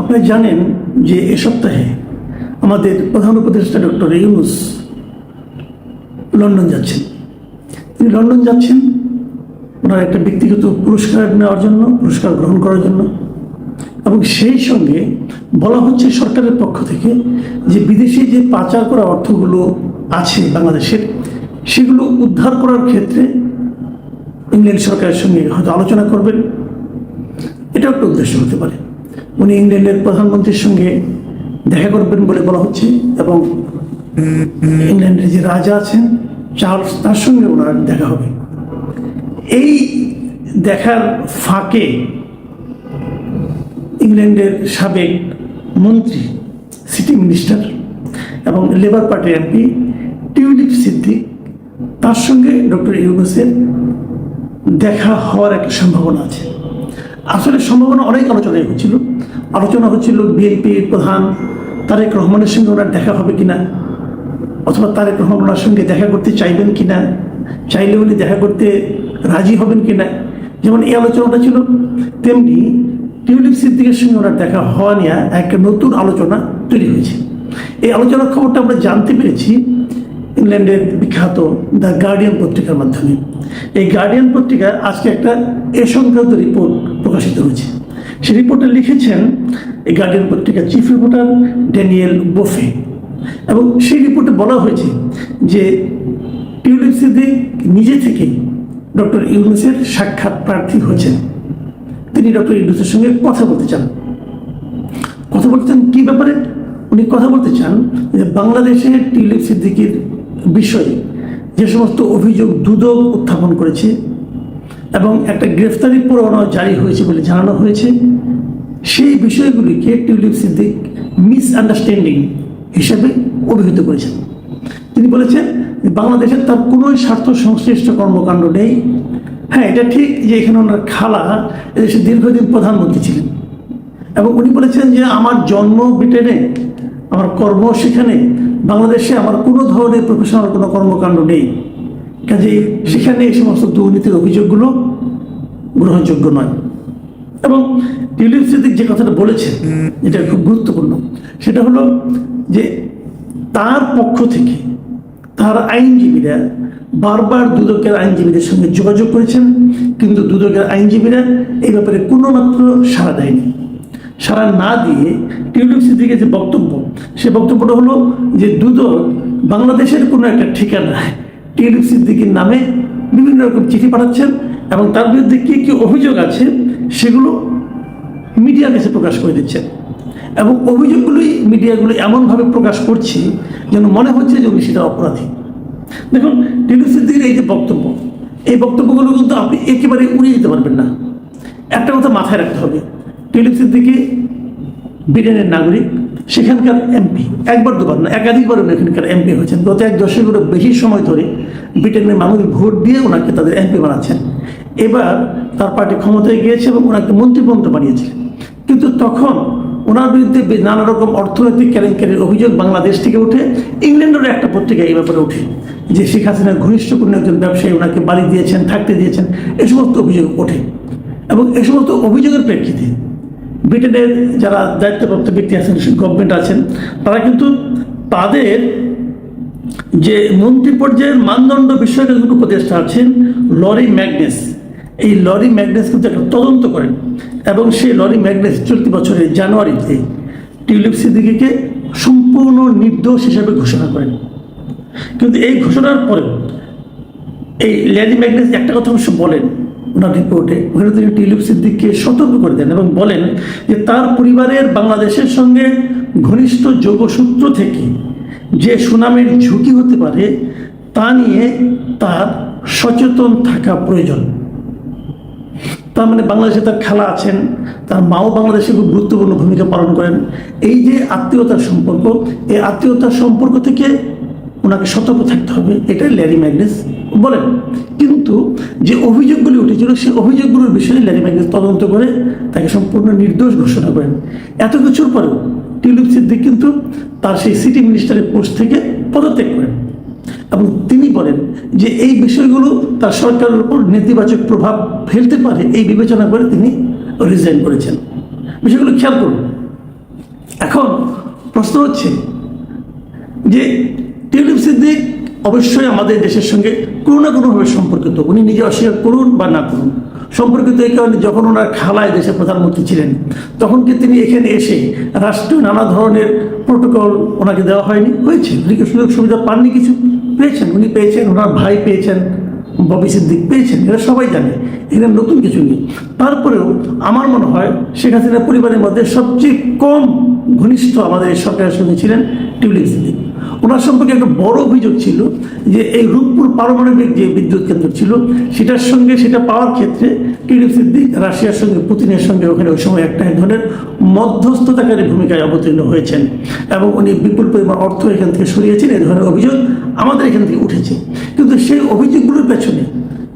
আপনারা জানেন যে এ সপ্তাহে আমাদের প্রধান উপদেষ্টা ডক্টর ইউনুস লন্ডন যাচ্ছেন। তিনি লন্ডন যাচ্ছেন ওনার একটা ব্যক্তিগত পুরস্কার নেওয়ার জন্য, পুরস্কার গ্রহণ করার জন্য। এবং সেই সঙ্গে বলা হচ্ছে সরকারের পক্ষ থেকে যে বিদেশে যে পাচার করা অর্থগুলো আছে বাংলাদেশের, সেগুলো উদ্ধার করার ক্ষেত্রে ইংল্যান্ড সরকারের সঙ্গে হয়তো আলোচনা করবেন। এটাও একটা উদ্দেশ্য হতে পারে। উনি ইংল্যান্ডের প্রধানমন্ত্রীর সঙ্গে দেখা করবেন বলে বলা হচ্ছে এবং ইংল্যান্ডের যে রাজা আছেন, চার্লস তার সঙ্গে ওনার দেখা হবে। এই দেখার ফাঁকে ইংল্যান্ডের সাবেক মন্ত্রী, সিটি মিনিস্টার এবং লেবার পার্টির এমপি টিউলিপ সিদ্দিক তার সঙ্গে ডক্টর ইউনুসের দেখা হওয়ার একটা সম্ভাবনা আছে। আসলে সম্ভাবনা অনেক আলোচনায় হচ্ছিল আলোচনা হচ্ছিল বিএনপির প্রধান তারেক রহমানের সঙ্গে ওনার দেখা হবে কিনা, অথবা তারেক রহমান ওনার সঙ্গে দেখা করতে চাইবেন কিনা, চাইলে উনি দেখা করতে রাজি হবেন কিনা। যেমন এই আলোচনাটা ছিল, তেমনি টিউলিপ সিদ্দিকের সঙ্গে ওনার দেখা হওয়া নিয়ে একটা নতুন আলোচনা তৈরি হয়েছে। এই আলোচনার খবরটা আমরা জানতে পেরেছি ইংল্যান্ডের বিখ্যাত দ্য গার্ডিয়ান পত্রিকার মাধ্যমে। এই গার্ডিয়ান পত্রিকা আজকে একটা এ সংক্রান্ত রিপোর্ট প্রকাশিত হয়েছে। সেই রিপোর্টে লিখেছেন এই গার্ডিয়ান পত্রিকার চিফ রিপোর্টার ড্যানিয়েল বোফে। এবং সেই রিপোর্টে বলা হয়েছে যে টিউলিপ সিদ্দিক নিজে থেকেই ডক্টর ইউনুসের সাক্ষাৎ প্রার্থী হয়েছেন। তিনি ডক্টর ইউনুসের সঙ্গে কথা বলতে চান। কথা বলতে চান কী ব্যাপারে? উনি কথা বলতে চান যে বাংলাদেশে টিউলিপ সিদ্দিকির বিষয়ে যে সমস্ত অভিযোগ দুদক উত্থাপন করেছে এবং একটা গ্রেফতারি পরোয়ানা জারি হয়েছে বলে জানানো হয়েছে, সেই বিষয়গুলিকে টিউলিপ সিদ্দিক মিসআন্ডারস্ট্যান্ডিং হিসেবে অভিহিত করেছেন। তিনি বলেছেন বাংলাদেশের তার কোনো স্বার্থ সংশ্লিষ্ট কর্মকাণ্ড নেই। হ্যাঁ এটা ঠিক যে এখানে ওনার খালা এদেশে দীর্ঘদিন প্রধানমন্ত্রী ছিলেন। এবং উনি বলেছেন যে, আমার জন্ম ব্রিটেনে, আমার কর্ম সেখানে বাংলাদেশে আমার কোনো ধরনের প্রফেশনাল কোনো কর্মকাণ্ড নেই। কাজে সেখানে এই সমস্ত দুর্নীতির অভিযোগগুলো গ্রহণযোগ্য নয়। এবং টিউলিপ সিদ্দিক যে কথাটা বলেছেন, এটা খুব গুরুত্বপূর্ণ। সেটা হলো যে তার পক্ষ থেকে তার আইনজীবীরা বারবার দুদকের আইনজীবীদের সঙ্গে যোগাযোগ করেছেন, কিন্তু দুদকের আইনজীবীরা এই ব্যাপারে কোনো মাত্র সাড়া দেয়নি। সাড়া না দিয়ে টিউলিপ সিদ্দিকের যে বক্তব্য, সে বক্তব্যটা হলো যে দুদক বাংলাদেশের কোনো একটা ঠিকানায় টিউলিপ সিদ্দিকের নামে বিভিন্ন রকম চিঠি পাঠাচ্ছেন এবং তার বিরুদ্ধে কী কী অভিযোগ আছে সেগুলো মিডিয়ার কাছে প্রকাশ করে দিচ্ছেন। এবং অভিযোগগুলোই মিডিয়াগুলো এমনভাবে প্রকাশ করছে যেন মনে হচ্ছে যে উনি সেটা অপরাধী। দেখুন, টিউলিপ সিদ্দিকের এই যে বক্তব্য, এই বক্তব্যগুলো কিন্তু আপনি একেবারে উড়িয়ে দিতে পারবেন না। একটা কথা মাথায় রাখতে হবে টিউলিপ সিদ্দিকি ব্রিটেনের নাগরিক, সেখানকার এমপি, একবার দুবার না একাধিকবার উনি এখানকার এমপি হয়েছেন। গত এক দশকেরও বেশি সময় ধরে ব্রিটেনের মানুষ ভোট দিয়ে ওনাকে তাদের এমপি বানাচ্ছেন। এবার তার পার্টি ক্ষমতায় গিয়েছে এবং ওনাকে মন্ত্রীমন্ত্র বানিয়েছে। কিন্তু তখন ওনার বিরুদ্ধে নানা রকম অর্থনৈতিক কেলেঙ্কারির অভিযোগ বাংলাদেশ থেকে উঠে ইংল্যান্ডেরও একটা পত্রিকা এই ব্যাপারে উঠে যে শেখ হাসিনার ঘনিষ্ঠ একজন ব্যবসায়ী ওনাকে বাড়ি দিয়েছেন, থাকতে দিয়েছেন, এ সমস্ত অভিযোগ ওঠে। এবং এ সমস্ত অভিযোগের প্রেক্ষিতে ব্রিটেনের যারা দায়িত্বপ্রাপ্ত ব্যক্তি আছেন গভর্নমেন্ট আছেন, তারা কিন্তু তাদের যে মন্ত্রী পর্যায়ের মানদণ্ড বিষয়ক একজন উপদেষ্টা আছেন লরি ম্যাগনেস। এই লরি ম্যাগনেস কিন্তু একটা তদন্ত করেন এবং সেই লরি ম্যাগনেস চলতি বছরের জানুয়ারিতে টিউলিপ সিদ্দিকিকে সম্পূর্ণ নির্দোষ হিসেবে ঘোষণা করেন। কিন্তু এই ঘোষণার পরেও এই ল্যারি ম্যাগনেস একটা কথা অবশ্য বলেন ওনার রিপোর্টে ওখানে তিনি টিউলিপ সিদ্দিককে সতর্ক করে দেন এবং বলেন যে তার পরিবারের বাংলাদেশের সঙ্গে ঘনিষ্ঠ যোগসূত্র থেকে যে সুনামের ঝুঁকি হতে পারে, তা নিয়ে তার সচেতন থাকা প্রয়োজন। তার মানে বাংলাদেশে তার খেলা আছেন, তার মাও বাংলাদেশে খুব গুরুত্বপূর্ণ ভূমিকা পালন করেন। এই যে আত্মীয়তার সম্পর্ক, এই আত্মীয়তার সম্পর্ক থেকে ওনাকে সতর্ক থাকতে হবে, এটাই ল্যারি ম্যাগনেস বলেন। কিন্তু যে অভিযোগগুলি উঠেছিল, সেই অভিযোগগুলোর বিষয়ে ল্যারি ম্যাগনেস তদন্ত করে তাকে সম্পূর্ণ নির্দোষ ঘোষণা করেন। এত কিছুর পরেও টিউলিপ সিদ্দিক কিন্তু তার সেই সিটি মিনিস্টারের পোস্ট থেকে পদত্যাগ করেন। এবং তিনি বলেন যে এই বিষয়গুলো তার সরকারের উপর নেতিবাচক প্রভাব ফেলতে পারে এই বিবেচনা করে তিনি রিজাইন করেছেন। বিষয়গুলো খেয়াল করুন। এখন প্রশ্ন হচ্ছে যে টিউলিপ সিদ্দিক অবশ্যই আমাদের দেশের সঙ্গে কোনো না কোনোভাবে সম্পর্কিত। উনি নিজে অস্বীকার করুন বা না করুন। সম্পর্কিত এই কারণে যখন ওনার খালায় দেশের প্রধানমন্ত্রী ছিলেন, তখন কি তিনি এখানে এসে রাষ্ট্রীয় নানা ধরনের প্রোটোকল ওনাকে দেওয়া হয়নি? হয়েছে। উনি কি সুযোগ সুবিধা পাননি কিছু? পেয়েছেন। উনি পেয়েছেন, ওনার ভাই পেয়েছেন। ববি সিদ্দিক পেয়েছেন, এরা সবাই জানে এখানে নতুন কিছু নেই। তারপরেও আমার মনে হয় শেখ হাসিনা পরিবারের মধ্যে সবচেয়ে কম ঘনিষ্ঠ আমাদের এই সরকারের সঙ্গে ছিলেন টিউলিপ সিদ্দিক। ওনার সম্পর্কে একটা বড় অভিযোগ ছিল যে এই রূপপুর পারমাণবিক যে বিদ্যুৎ কেন্দ্র ছিল, সেটার সঙ্গে, সেটা পাওয়ার ক্ষেত্রে টিউলিপ সিদ্দিক রাশিয়ার সঙ্গে, পুতিনের সঙ্গে ওখানে ওই সময় একটা এক ধরনের মধ্যস্থতাকারী ভূমিকায় অবতীর্ণ হয়েছেন এবং উনি বিপুল পরিমাণ অর্থ এখান থেকে সরিয়েছেন এই ধরনের অভিযোগ আমাদের এখান থেকে উঠেছে। কিন্তু সেই অভিযোগগুলোর পেছনে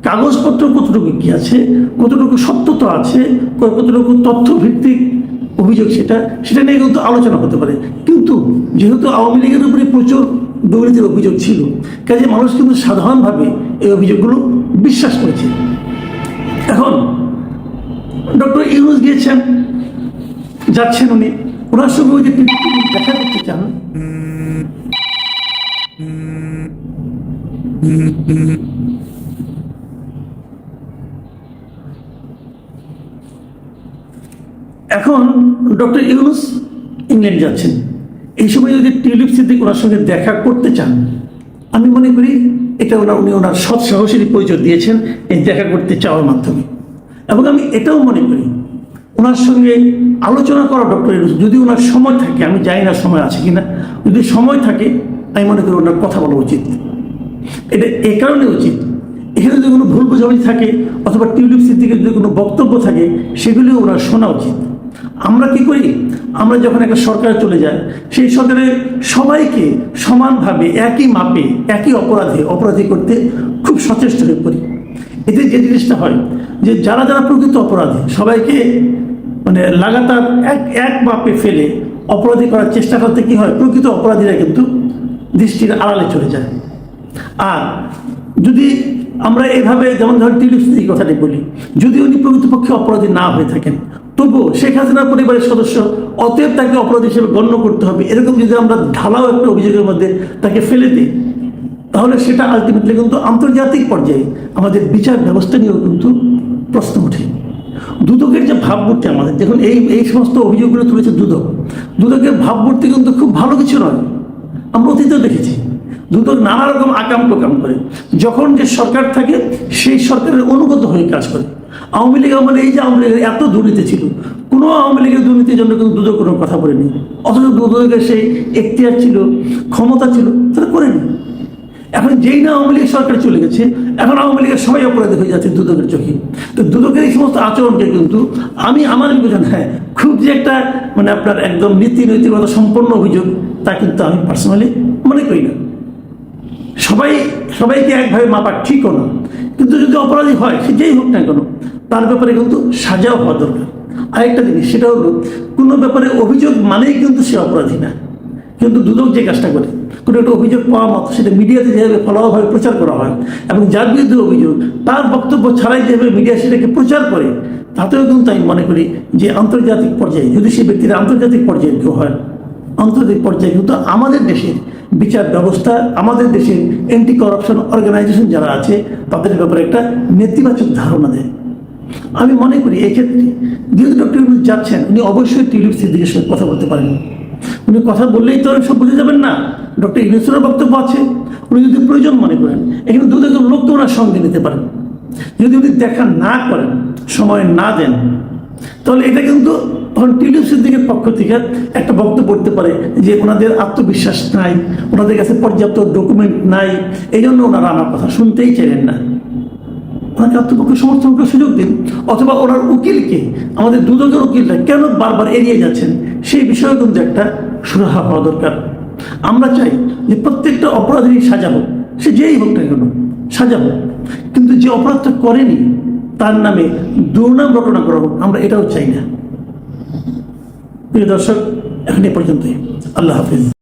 কাগজপত্র কতটুকু কি আছে, কতটুকু সত্যতা আছে, কতটুকু তথ্য ভিত্তিক অভিযোগ সেটা সেটা নিয়ে কিন্তু আলোচনা হতে পারে। কিন্তু যেহেতু আওয়ামী লীগের উপরে প্রচুর দুর্নীতির অভিযোগ ছিল, কাজে মানুষ কিন্তু সাধারণভাবে এই অভিযোগগুলো বিশ্বাস করেছে। এখন ডক্টর ইউনুস গিয়েছেন, যাচ্ছেন উনি। ওনার সঙ্গে ওই যে দেখা করতে চান এখন ডক্টর ইউনুস ইংল্যান্ড যাচ্ছেন। এই সময় যদি টিউলিপ সিদ্দিক ওনার সঙ্গে দেখা করতে চান, আমি মনে করি এটা ওনার উনি ওনার সৎ পরিচয় দিয়েছেন এই দেখা করতে চাওয়ার মাধ্যমে। এবং আমি এটাও মনে করি, ওনার সঙ্গে আলোচনা করা ডক্টর ইউনুস, যদি ওনার সময় থাকে, আমি জানি না সময় আছে কিনা, যদি সময় থাকে, আমি মনে করি ওনার কথা বলা উচিত। এটা এ কারণে উচিত। এখানে যদি কোনো ভুল বোঝাবুঝি থাকে অথবা টিউলিপ সিদ্দিকের যদি কোনো বক্তব্য থাকে, সেগুলিও ওনার শোনা উচিত। আমরা কি করি? আমরা যখন একটা সরকার চলে যায় সেই সরকারের সবাইকে সমানভাবে, একই মাপে, একই অপরাধে, অপরাধী করতে খুব সচেষ্ট হয়ে পড়ি। এতে যে জিনিসটা হয় যে যারা যারা প্রকৃত অপরাধী, সবাইকে মানে লাগাতার এক এক মাপে ফেলে অপরাধী করার চেষ্টা করতে কি হয়? প্রকৃত অপরাধীরা কিন্তু দৃষ্টির আড়ালে চলে যায়। আর যদি আমরা এভাবে যেমন ধর টিলিপস এই কথাটি বলি, যদি উনি প্রকৃতপক্ষে অপরাধী না হয়ে থাকেন, তবুও শেখ হাসিনার পরিবারের সদস্য অতএব তাকে অপরাধী হিসেবে গণ্য করতে হবে। এরকম যদি আমরা ঢালাও একটা অভিযোগের মধ্যে তাকে ফেলে দিই, তাহলে সেটা আলটিমেটলি কিন্তু আন্তর্জাতিক পর্যায়ে আমাদের বিচার ব্যবস্থা নিয়েও কিন্তু প্রশ্ন ওঠে। দুদকের যে ভাবমূর্তি আমাদের, দেখুন এই এই সমস্ত অভিযোগগুলো তুলেছে দুদক। দুদকের ভাবমূর্তি কিন্তু খুব ভালো কিছু নয়। আমরা অতীতেও দেখেছি। দুদক নানা রকম আকাম প্রকাম করে। যখন যে সরকার থাকে, সেই সরকারের অনুগত হয়ে কাজ করে। আওয়ামী লীগ মানে এই যে আওয়ামী লীগের এত দুর্নীতি ছিল, কোনো আওয়ামী লীগের দুর্নীতির জন্য কিন্তু দুদক কোনো কথা বলেনি। অথচ দুদকের সেই এখতিয়ার ছিল, ক্ষমতা ছিল, তারা করেনি। এখন যেই না আওয়ামী লীগ সরকার চলে গেছে, এখন আওয়ামী লীগের সবাই অপরাধী হয়ে যাচ্ছে দুদকের চোখে। তো দুদকের এই সমস্ত আচরণকে কিন্তু আমি, আমার বিবেচনা হ্যাঁ খুব যে একটা মানে আপনার একদম নীতি নৈতিকতা সম্পন্ন অভিযোগ, তা কিন্তু আমি পার্সোনালি মনে করি না। সবাই, সবাইকে একভাবে মাপা ঠিকও না। কিন্তু যদি অপরাধী হয়, সে যেই হোক না কেন, তার ব্যাপারে কিন্তু সাজাও হওয়া দরকার। আরেকটা জিনিস, সেটা হলো, কোনো ব্যাপারে অভিযোগ মানেই কিন্তু সে অপরাধী না। কিন্তু দুদক যে কাজটা করে, কোনো একটা অভিযোগ পাওয়া মাত্র সেটা মিডিয়াতে যেভাবে ফলোভাবে প্রচার করা হয়, এবং যার বিরুদ্ধে অভিযোগ, তার বক্তব্য ছাড়াই যেভাবে মিডিয়া সেটাকে প্রচার করে, তাতেও কিন্তু আমি মনে করি যে আন্তর্জাতিক পর্যায়ে, যদি সে ব্যক্তিরা আন্তর্জাতিক পর্যায়ে কেউ হয়, আন্তর্জাতিক পর্যায়ে কিন্তু আমাদের দেশের বিচার ব্যবস্থা আমাদের দেশে অ্যান্টি করাপশন অর্গানাইজেশন যারা আছে, তাদের ব্যাপারে একটা নেতিবাচক ধারণা দেয়। আমি মনে করি এক্ষেত্রে যেহেতু ডক্টর ইউনুস যাচ্ছেন, উনি অবশ্যই টিউলিপ সিদ্দিকের সঙ্গে কথা বলতে পারেন। উনি কথা বললেই তো সব বুঝে যাবেন না। ডক্টর ইউনুসেরও বক্তব্য আছে। উনি যদি প্রয়োজন মনে করেন, এখানে দু একজন লোক তো ওনার সঙ্গে নিতে পারেন। যদি উনি দেখা না করেন, সময় না দেন, তাহলে এটা কিন্তু তখন টিউলিপ সিদ্দিকের পক্ষ থেকে একটা বক্তব্য করতে পারে যে ওনাদের আত্মবিশ্বাস নাই, ওনাদের কাছে পর্যাপ্ত ডকুমেন্ট নাই এই জন্য ওনারা আমার কথা শুনতেই চাইলেন না। ওনাকে আত্মপক্ষ সমর্থন করার সুযোগ দিন, অথবা ওনার উকিলকে, আমাদের দুদকের উকিলরা কেন বারবার এড়িয়ে যাচ্ছেন, সেই বিষয়ে কিন্তু একটা সুরাহা হওয়া দরকার। আমরা চাই যে প্রত্যেকটা অপরাধীরই সাজা হোক, সে যেই হোক না কেন, সাজা হোক। কিন্তু যে অপরাধটা করেনি, তার নামে দুর্নাম ঘটনা করা হোক, আমরা এটাও চাই না। প্রিয় দর্শক এখন পর্যন্তই। আল্লাহ হাফিজ।